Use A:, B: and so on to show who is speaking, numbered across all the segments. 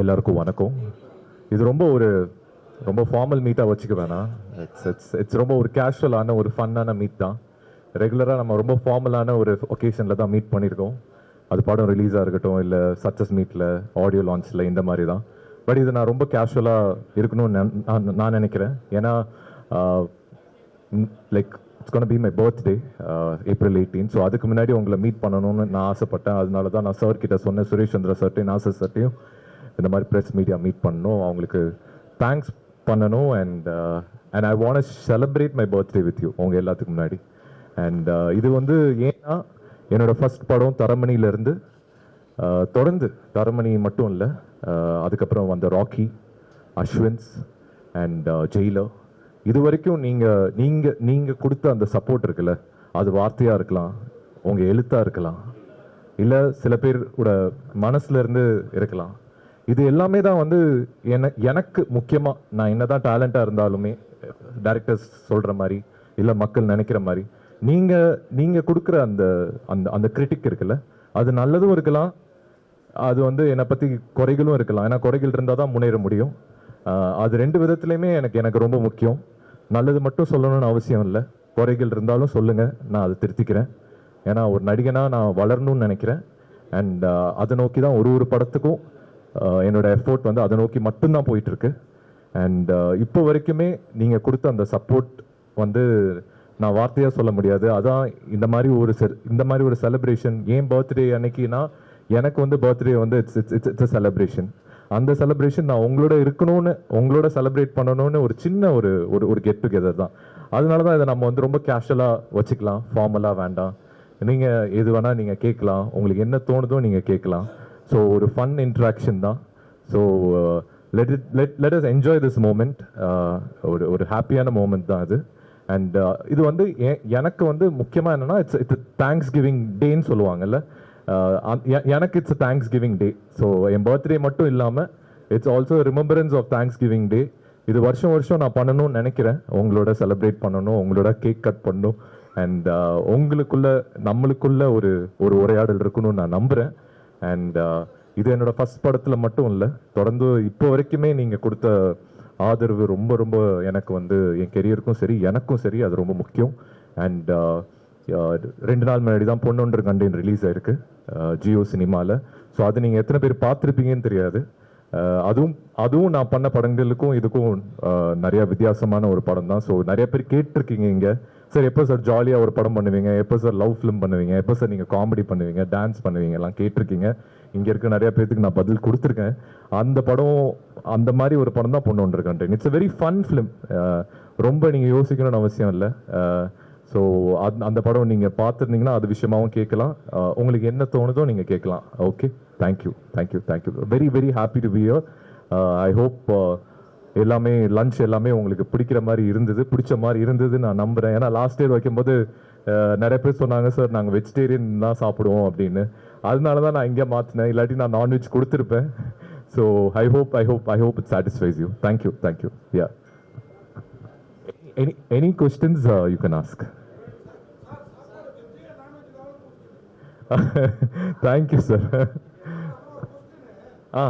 A: எல்லாருக்கும் வணக்கம். இது ரொம்ப ஒரு ரொம்ப ஃபார்மல் மீட்டாக வச்சுக்க வேணாம். இட்ஸ் இட்ஸ் இட்ஸ் ரொம்ப ஒரு கேஷுவலான ஒரு ஃபன்னான மீட் தான். ரெகுலராக நம்ம ரொம்ப ஃபார்மலான ஒரு ஒகேஷனில் தான் மீட் பண்ணியிருக்கோம் அது படம் ரிலீஸாக இருக்கட்டும் இல்லை சக்ஸஸ் மீட்டில் ஆடியோ லான்ச்சில் இந்த மாதிரி தான். பட் இது நான் ரொம்ப கேஷுவலாக இருக்கணும்னு நான்- நான் நான் நினைக்கிறேன். ஏன்னா like it's gone be my birthday April eighteen so அதுக்கு முன்னாடி உங்களை மீட் பண்ணணும்னு நான் ஆசைப்பட்டேன். அதனால தான் நான் சார் கிட்ட சொன்னேன். சுரேஷ் சந்திர சார்ட்டையும் நாசர் சார்ட்டையும் இந்த மாதிரி ப்ரெஸ் மீடியா மீட் பண்ணணும். அவங்களுக்கு தேங்க்ஸ் பண்ணணும் and and I want celebrate my birthday with you உங்கள் எல்லாத்துக்கு முன்னாடி. அண்ட் uh, இது வந்து ஏன்னா என்னோடய ஃபஸ்ட் படம் தரமணியிலேருந்து uh, தொடர்ந்து தரமணி மட்டும் இல்லை uh, அதுக்கப்புறம் வந்த ராக்கி அஸ்வின்ஸ் அண்ட் ஜெயிலர் இது வரைக்கும் நீங்கள் நீங்கள் நீங்கள் கொடுத்த அந்த சப்போர்ட் இருக்குல்ல அது வார்த்தையாக இருக்கலாம் உங்கள் எழுத்தாக இருக்கலாம் இல்லை சில பேரோட கூட இருந்து இருக்கலாம். இது எல்லாமே தான் வந்து என எனக்கு முக்கியமாக நான் என்னதான் டேலண்டாக இருந்தாலுமே டேரக்டர்ஸ் சொல்கிற மாதிரி இல்லை மக்கள் நினைக்கிற மாதிரி நீங்கள் நீங்கள் கொடுக்குற அந்த அந்த அந்த கிரிட்டிக் இருக்குல்ல அது நல்லதும் இருக்கலாம் அது வந்து என்னை பற்றி குறைகளும் இருக்கலாம். ஏன்னா குறைகள் இருந்தால் தான் முன்னேற முடியும். அது ரெண்டு விதத்துலையுமே எனக்கு எனக்கு ரொம்ப முக்கியம். நல்லது மட்டும் சொல்லணும்னு அவசியம் இல்லை. குறைகள் இருந்தாலும் சொல்லுங்கள் நான் அதை திருத்திக்கிறேன். ஏன்னா ஒரு நடிகனாக நான் வளரணும்னு நினைக்கிறேன். அண்ட் அதை நோக்கி தான் ஒரு ஒரு படத்துக்கும் Uh, என்னோட எஃபோர்ட் வந்து அதை நோக்கி மட்டும்தான் போயிட்டுருக்கு. அண்ட் uh, இப்போ வரைக்குமே நீங்கள் கொடுத்த அந்த சப்போர்ட் வந்து நான் வார்த்தையாக சொல்ல முடியாது. அதான் இந்த மாதிரி ஒரு செ- இந்த மாதிரி ஒரு செலிப்ரேஷன் ஏன் பர்த்டே அன்னைக்குனா எனக்கு வந்து பர்த்டே வந்து it's it's it's it's celebration அந்த செலிப்ரேஷன் நான் உங்களோட இருக்கணும்னு உங்களோட செலிப்ரேட் பண்ணணும்னு ஒரு சின்ன ஒரு ஒரு ஒரு கெட் டுகெதர் தான். அதனால தான் இதை நம்ம வந்து ரொம்ப கேஷுவலாக வச்சுக்கலாம். ஃபார்மலாக வேண்டாம். நீங்கள் எது வேணால் நீங்கள் கேட்கலாம். உங்களுக்கு என்ன தோணுதோ நீங்கள் கேட்கலாம். ஸோ ஒரு ஃபன் இன்ட்ராக்ஷன் தான். So let it let let us enjoy this moment ஒரு ஒரு ஹாப்பியான மூமெண்ட் தான் அது. அண்ட் uh, இது வந்து எ- எனக்கு வந்து முக்கியமாக என்னென்னா இட்ஸ் இட்ஸ் தேங்க்ஸ் கிவிங் டேன்னு சொல்லுவாங்கல்ல. Uh, எ- எனக்கு it's thanksgiving day so என் பர்த்டே மட்டும் இல்லாமல் it's also remembrance of thanksgiving day இது வருஷம் வருஷம் நான் பண்ணணும்னு நினைக்கிறேன். உங்களோட செலிப்ரேட் பண்ணணும் உங்களோட கேக் கட் பண்ணணும். அண்ட் uh, உங்களுக்குள்ள நம்மளுக்குள்ள ஒரு ஒரு உரையாடல் இருக்கணும்னு நான் நம்புகிறேன் அண்ட் uh, இது என்னோட ஃபஸ்ட் படத்தில் மட்டும் இல்லை. தொடர்ந்து இப்போ வரைக்குமே நீங்கள் கொடுத்த ஆதரவு ரொம்ப ரொம்ப எனக்கு வந்து என் கெரியருக்கும் சரி எனக்கும் சரி அது ரொம்ப முக்கியம். அண்ட் uh, ரெண்டு நாள் முன்னாடி தான் பொண்ணுன்ற கண்டேன் ரிலீஸ் ஆயிருக்கு ஜியோ சினிமாவில் ஸோ அது நீங்கள் எத்தனை பேர் பார்த்துருப்பீங்கன்னு தெரியாது. அதுவும் அதுவும் நான் பண்ண படங்களுக்கும் இதுக்கும் நிறையா வித்தியாசமான ஒரு படம் தான். ஸோ நிறைய பேர் கேட்டிருக்கீங்க இங்கே. சார் எப்போ சார் ஜாலியாக ஒரு படம் பண்ணுவீங்க? எப்போ சார் லவ் ஃபிலிம் பண்ணுவீங்க? எப்போ சார் நீங்கள் காமெடி பண்ணுவீங்க? டான்ஸ் பண்ணுவீங்க? எல்லாம் கேட்டிருக்கீங்க. இங்கே இருக்க நிறைய பேர்த்துக்கு நான் பதில் கொடுத்துருக்கேன். அந்த படம் அந்த மாதிரி ஒரு படம் தான் பொண்ணு ஒன்று இருக்கேன் it's a very fun film ரொம்ப நீங்கள் யோசிக்கணும்னு அவசியம் இல்லை. ஸோ அந் அந்த படம் நீங்கள் பார்த்துருந்தீங்கன்னா அது விஷயமாவும் கேட்கலாம். உங்களுக்கு என்ன தோணுதோ நீங்கள் கேட்கலாம். Okay thank you thank you thank you very very happy to be here I hope எல்லாமே லஞ்ச் எல்லாமே உங்களுக்கு பிடிக்கிற மாதிரி இருந்தது பிடிச்ச மாதிரி இருந்தது நான் நம்புகிறேன் ஏன்னா லாஸ்ட் இயர் வைக்கும்போது நிறைய பேர் சொன்னாங்க சார் நாங்கள் வெஜிடேரியன் தான் சாப்பிடுவோம் அப்படின்னு. அதனால தான் நான் இங்கே மாற்றினேன் இல்லாட்டி நான் நான்வெஜ் கொடுத்துருப்பேன். So I hope I hope I hope it satisfies you thank you thank you yeah any any questions you can ask thank you sir ah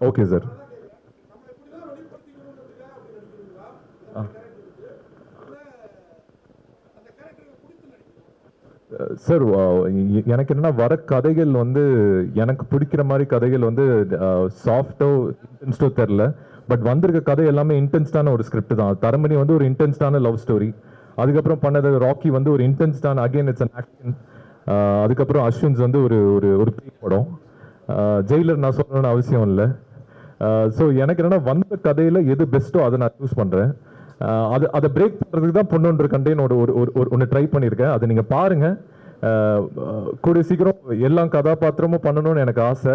A: okay sir. Sir எனக்கு என்னன்னா வர கதைகள் வந்து எனக்கு பிடிக்கிற மாதிரி கதைகள் வந்து சாஃப்டோ இன்டென்ஸ்டோ தெரில. பட் வந்திருக்க கதை எல்லாமே இன்டென்ஸ்டான ஒரு ஸ்கிரிப்ட் தான். தரமணி வந்து ஒரு இன்டென்ஸ்டான லவ் ஸ்டோரி அதுக்கப்புறம் பண்ணது ராக்கி வந்து ஒரு இன்டென்ஸ்டான அகைன் இட்ஸ் அன் ஆக்ஷன் அதுக்கப்புறம் அஸ்வின்ஸ் வந்து ஒரு ஒரு ஒரு படம். ஜெயிலர் நான் சொல்லணும்னு அவசியம் இல்லை. ஸோ எனக்கு என்னன்னா வந்த கதையில எது பெஸ்ட்டோ அதை நான் சூஸ் பண்றேன். அஹ் அது அதை பிரேக் பண்றதுக்கு தான் பொண்ணொன்று கண்டேன் ஒரு ஒரு ஒரு ஒரு- ஒன்று ட்ரை பண்ணியிருக்கேன். அதை நீங்க பாருங்க. அஹ் அஹ் கூடிய சீக்கிரம் எல்லா கதாபாத்திரமும் பண்ணணும்னு எனக்கு ஆசை.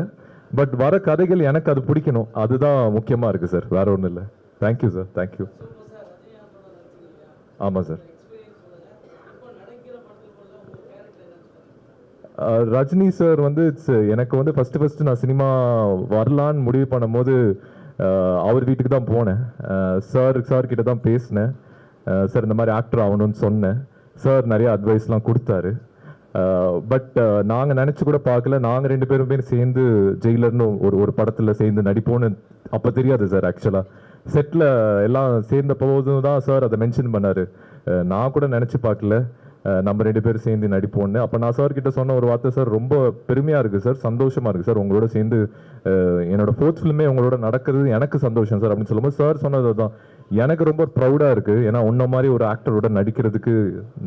A: பட் வர கதைகள் எனக்கு அது பிடிக்கணும். அதுதான் முக்கியமா இருக்கு சார் வேற ஒன்றும் இல்லை. Thank you sir. Thank you ஆமாம் சார் ரஜினி சார் வந்து இட்ஸ் எனக்கு வந்து ஃபஸ்ட்டு ஃபஸ்ட்டு நான் சினிமா வரலான்னு முடிவு பண்ணும்போது அவர் வீட்டுக்கு தான் போனேன். சார் சார் கிட்ட தான் பேசினேன். சார் இந்த மாதிரி ஆக்டர் ஆகணும்னு சொன்னேன். சார் நிறைய அட்வைஸ்லாம் கொடுத்தாரு. பட் நாங்கள் நினச்சி கூட பார்க்கல. நாங்கள் ரெண்டு பேருமே சேர்ந்து ஜெயிலர்னு ஒரு ஒரு படத்தில் சேர்ந்து நடிப்போன்னு அப்போ தெரியாது சார் ஆக்சுவலாக செட்டில் எல்லாம் சேர்ந்த போதும் தான் சார் அதை மென்ஷன் பண்ணார். நான் கூட நினச்சி பார்க்கல. நம்ம ரெண்டு பேரும் சேர்ந்து நடிப்போம்னு. அப்போ நான் சார் கிட்ட சொன்ன ஒரு வார்த்தை சார் ரொம்ப பெருமையாக இருக்குது சார் சந்தோஷமாக இருக்குது சார் உங்களோட சேர்ந்து என்னோட ஃபோர்த் ஃபிலிமே உங்களோட நடக்கிறது எனக்கு சந்தோஷம் சார் அப்படின்னு சொல்லும்போது சார் சொன்னது தான் எனக்கு ரொம்ப ப்ரௌடாக இருக்குது ஏன்னா உன்ன மாதிரி ஒரு ஆக்டரோட நடிக்கிறதுக்கு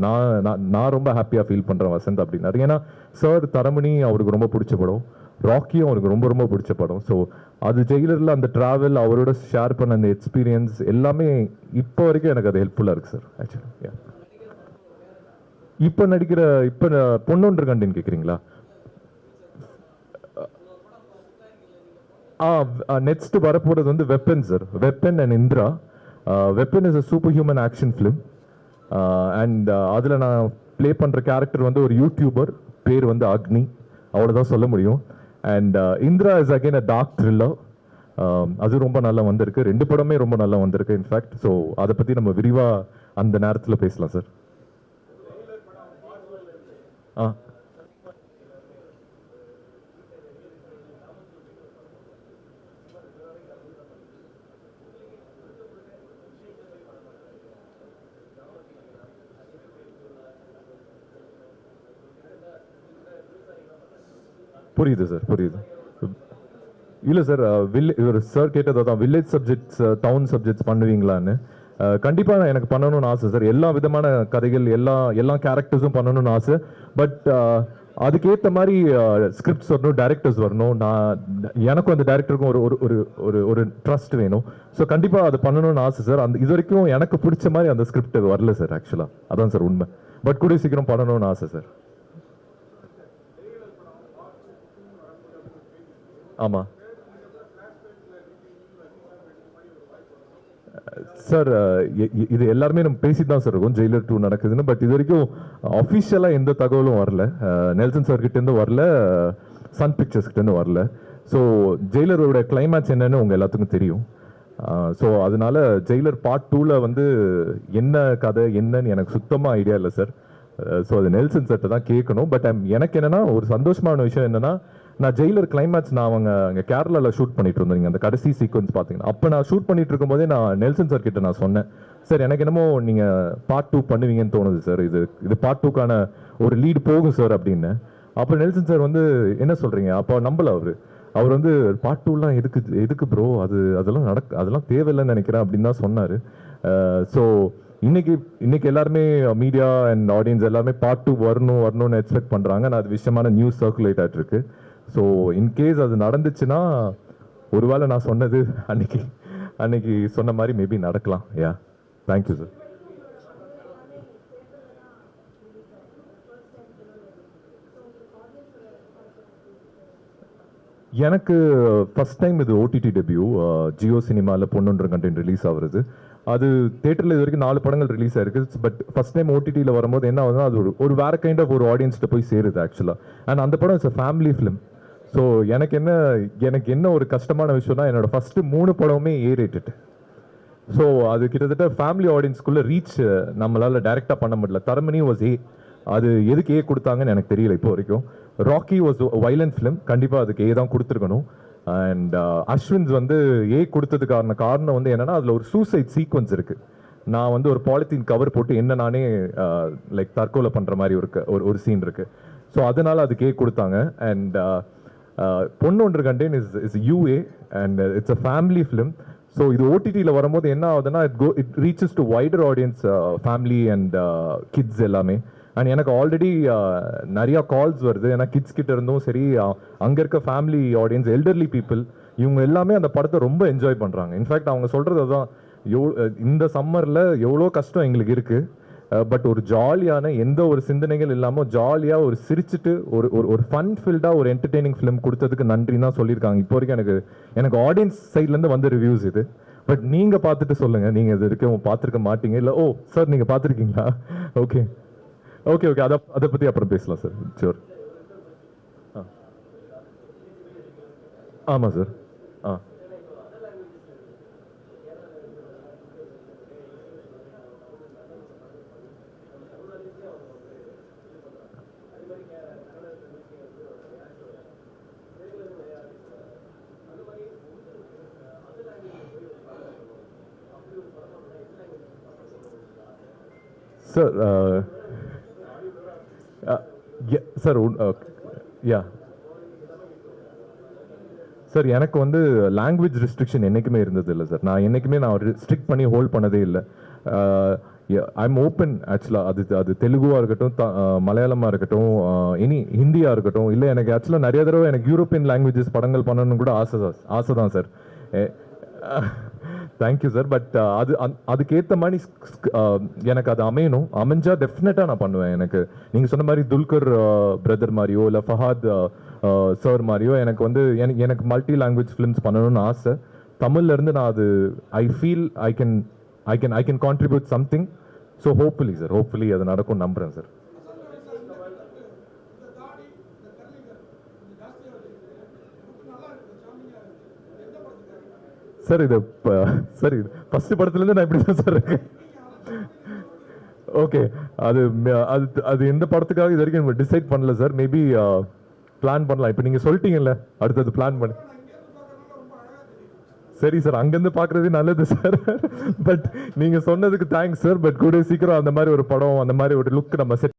A: நான் நான் நான் ரொம்ப ஹாப்பியாக ஃபீல் பண்ணுறேன் வசந்த் அப்படின்னாரு. ஏன்னா சார் தரமணி அவருக்கு ரொம்ப பிடிச்ச படம். ராக்கியும் அவருக்கு ரொம்ப ரொம்ப பிடிச்ச படம். ஸோ அது ஜெயிலரில் அந்த ட்ராவல் அவரோட ஷேர் பண்ண அந்த எக்ஸ்பீரியன்ஸ் எல்லாமே இப்போ வரைக்கும் எனக்கு அது ஹெல்ப்ஃபுல்லாக இருக்குது சார் ஆக்சுவலி இப்போ நடிக்கிற இப்போ பொன்னொன்று கண்டின்னு கேட்குறீங்களா ஆ நெக்ஸ்ட் வரப்போகிறது வந்து weapon sir weapon and Indra weapon is a super human action film and அதில் நான் ப்ளே பண்ணுற கேரக்டர் வந்து ஒரு யூடியூபர் பேர் வந்து அக்னி அவ்வளோதான் சொல்ல முடியும். And Indra is again a dark thriller அது ரொம்ப நல்லா வந்திருக்கு. ரெண்டு படமே ரொம்ப நல்லா வந்திருக்கு இன்ஃபேக்ட் ஸோ அதை பற்றி நம்ம விரிவாக அந்த நேரத்தில் பேசலாம் சார் ஆ. புரியுது சார் புரியுது. இல்லை சார் வில்லே இவர் சார் கேட்டது தான் வில்லேஜ் சப்ஜெக்ட்ஸ் டவுன் சப்ஜெக்ட்ஸ் பண்ணுவீங்களான்னு. கண்டிப்பாக நான் எனக்கு பண்ணணும்னு ஆசை சார் எல்லா விதமான கதைகள் எல்லா எல்லா கேரக்டர்ஸும் பண்ணணும்னு ஆசை. பட் அதுக்கேற்ற மாதிரி ஸ்கிரிப்ட்ஸ் வரணும் டேரக்டர்ஸ் வரணும். நான் எனக்கும் அந்த டேரக்டருக்கும் ஒரு ஒரு ஒரு ஒரு ஒரு ட்ரஸ்ட் வேணும். ஸோ கண்டிப்பாக அது பண்ணணும்னு ஆசை சார் அந்த இது வரைக்கும் எனக்கு பிடிச்ச மாதிரி அந்த ஸ்கிரிப்ட் வரல சார் ஆக்சுவலாக அதான் சார் உண்மை. பட் கூடிய சீக்கிரம் பண்ணணும்னு ஆசை சார் ஆமாம் சார் uh, இது எல்லாருமே நம்ம பேசி தான் சார் இருக்கும். ஜெயிலர் டூ நடக்குதுன்னு. பட் இது வரைக்கும் அஃபிஷியலாக எந்த தகவலும் வரல. Uh, நெல்சன் சார் கிட்டேருந்து வரல. Uh, சன் பிக்சர்ஸ் கிட்டேருந்து வரல. ஸோ ஜெயிலரோட கிளைமேக்ஸ் என்னன்னு உங்கள் எல்லாத்துக்கும் தெரியும். ஸோ அதனால ஜெயிலர் பார்ட் டூவில் வந்து என்ன கதை என்னன்னு எனக்கு சுத்தமாக ஐடியா இல்லை சார் ஸோ அது நெல்சன் சட்டை தான் கேட்கணும். பட் um, எனக்கு என்னென்னா ஒரு சந்தோஷமான விஷயம் என்னென்னா நான் ஜெயிலர் கிளைமேக்ஸ் நான் அவங்க அங்கே கேரளாவில் ஷூட் பண்ணிட்டு இருந்தீங்க அந்த கடைசி சீக்வன்ஸ் பார்த்தீங்கன்னா. அப்போ நான் ஷூட் பண்ணிட்டு இருக்கும்போதே நான் நெல்சன் சார் கிட்ட நான் சொன்னேன். சார் எனக்கு என்னமோ நீங்கள் பார்ட் டூ பண்ணுவீங்கன்னு தோணுது சார் இது இது பார்ட் டூக்கான ஒரு லீடு போகும் சார் அப்படின்னு. அப்போ நெல்சன் சார் வந்து என்ன சொல்கிறீங்க அப்போ நம்பல அவர். அவர் வந்து பார்ட் டூலாம் எதுக்கு எதுக்கு ப்ரோ அது அதெல்லாம் நடக்க அதெல்லாம் தேவையில்லைன்னு நினைக்கிறேன் அப்படின்னு தான் சொன்னார். ஸோ இன்னைக்கு இன்னைக்கு எல்லாருமே மீடியா அண்ட் ஆடியன்ஸ் எல்லாருமே பார்ட் டூ வரணும் வரணும்னு எக்ஸ்பெக்ட் பண்ணுறாங்க நான் அது விஷயமான நியூஸ் சர்க்குலேட் ஆகிட்டு இருக்கு. ஸோ இன்கேஸ் அது நடந்துச்சுன்னா ஒருவேளை நான் சொன்னது அன்னைக்கு அன்னைக்கு சொன்ன மாதிரி மேபி நடக்கலாம். யா தேங்க்யூ சார் எனக்கு ஃபர்ஸ்ட் டைம் இது ஓடிடி டெபியூ ஜியோ சினிமாவில் பொண்ணுன்ற கண்டென்ட் ரிலீஸ் ஆகுறது. அது தேட்டரில் இது வரைக்கும் நாலு படங்கள் ரிலீஸ் ஆயிருக்கு. பட் ஃபஸ்ட் டைம் ஓடிடியில் வரும்போது என்ன ஆகுதுன்னா அது ஒரு ஒரு வேற கைண்ட் ஆஃப் ஒரு ஆடியன்ஸ்கிட்ட போய் சேருது ஆக்சுவலாக அண்ட் அந்த படம் இட்ஸ் ஃபேமிலி ஃபிலிம் ஸோ எனக்கு என்ன எனக்கு என்ன ஒரு கஷ்டமான விஷயம்னா என்னோட ஃபஸ்ட்டு மூணு படமுமே ஏ ரேட்டட் ஸோ அது கிட்டத்தட்ட ஃபேமிலி ஆடியன்ஸ்க்குள்ளே ரீச் நம்மளால் டைரெக்டாக பண்ண முடியல. தரமணி வாஸ் ஏ அது எதுக்கு ஏ கொடுத்தாங்கன்னு எனக்கு தெரியல இப்போ வரைக்கும். ராக்கி வாஸ் வைலண்ட் ஃபிலிம் கண்டிப்பாக அதுக்கு ஏ தான் கொடுத்துருக்கணும். அண்ட் அஸ்வின்ஸ் uh, வந்து ஏ கொடுத்ததுக்கான காரணம் வந்து என்னென்னா அதில் ஒரு சூசைட் சீக்வன்ஸ் இருக்குது நான் வந்து ஒரு பாலித்தீன் கவர் போட்டு என்ன நானே uh, லைக் தற்கொலை பண்ணுற மாதிரி ஒரு ஒரு ஒரு சீன் இருக்குது ஸோ அதனால் அதுக்கு ஏ கொடுத்தாங்க. அண்ட் பொண்ணு ஒன்று is is UA and it's a family film so இது ஓடிடியில் வரும்போது என்ன ஆகுதுன்னா it go it reaches to wider audience family and kids எல்லாமே. அண்ட் எனக்கு ஆல்ரெடி நிறையா கால்ஸ் வருது. ஏன்னா கிட்ஸ் கிட்ட இருந்தும் சரி அங்கே இருக்க ஃபேமிலி ஆடியன்ஸ் எல்டர்லி பீப்புள் இவங்க எல்லாமே அந்த படத்தை ரொம்ப என்ஜாய் பண்ணுறாங்க இன்ஃபேக்ட் அவங்க சொல்கிறது தான் எவ் இந்த சம்மரில் எவ்வளோ கஷ்டம் எங்களுக்கு இருக்குது Uh, பட் ஒரு ஜாலியான எந்த ஒரு சிந்தனைகள் இல்லாமல் ஜாலியாக ஒரு சிரிச்சுட்டு ஒரு ஒரு ஒரு ஃபன் ஃபில்டாக ஒரு என்டர்டெய்னிங் ஃபிலிம் கொடுத்ததுக்கு நன்றி தான் சொல்லியிருக்காங்க. இப்போ வரைக்கும் எனக்கு எனக்கு ஆடியன்ஸ் சைட்லேருந்து வந்த ரிவ்யூஸ் இது. பட் நீங்கள் பார்த்துட்டு சொல்லுங்கள் நீங்கள் இது வரைக்கும் பார்த்துருக்க மாட்டீங்க. இல்லை ஓ சார் நீங்கள் பார்த்துருக்கீங்களா? ஓகே ஓகே ஓகே அதை அதை பற்றி அப்புறம் பேசலாம் சார் ஷூர் ஆ. ஆமாம் sir ah. Sir sir yeah sir எனக்கு வந்து லாங்குவேஜ் ரெஸ்ட்ரிக்ஷன் என்றைக்குமே இருந்தது இல்லை சார் நான் என்றைக்குமே நான் ரிஸ்ட்ரிக்ட் பண்ணி ஹோல்ட் பண்ணதே இல்லை. ஐ எம் ஓப்பன் ஆக்சுவலாக அது அது தெலுங்குவாக இருக்கட்டும் த- uh, மலையாளமாக இருக்கட்டும் uh, இனி ஹிந்தியாக இருக்கட்டும் இல்லை எனக்கு ஆக்சுவலாக நிறைய தடவை எனக்கு யூரோப்பியன் லாங்குவேஜஸ் படங்கள் பண்ணணும்னு கூட ஆசை தான் ஆசை தான் சார் தேங்க்யூ சார் பட் அது அந்- அதுக்கேத்த மாதிரி uh, எனக்கு அது அமையணும். அமைஞ்சா டெஃபினட்டாக நான் பண்ணுவேன் எனக்கு. நீங்கள் சொன்ன மாதிரி துல்கர் uh, பிரதர் மாதிரியோ இல்லை ஃபஹாத் uh, சார் மாதிரியோ எனக்கு வந்து எனக்கு எனக்கு மல்டி லாங்குவேஜ் ஃபிலிம்ஸ் பண்ணணும்னு ஆசை. தமிழ்ல இருந்து நான் அது I feel I can I can I can contribute something so hopefully sir hopefully அது நடக்கும் நம்புறேன் சார் சார் இது ப- சார் இது ஃபர்ஸ்ட் படத்துலேருந்து நான் இப்படி தான் சார் இருக்கேன். ஓகே அது அது அது எந்த படத்துக்காக இது வரைக்கும் டிசைட் பண்ணல சார். மேபி பிளான் பண்ணலாம். இப்போ நீங்கள் சொல்லிட்டீங்கல்ல அடுத்தது பிளான் பண்ணி. சரி சார் அங்கேருந்து பார்க்குறதே நல்லது சார். பட் நீங்கள் சொன்னதுக்கு தேங்க்ஸ் சார். பட் கூட சீக்கிரம் அந்த மாதிரி ஒரு படம் அந்த மாதிரி ஒரு லுக் நம்ம செட்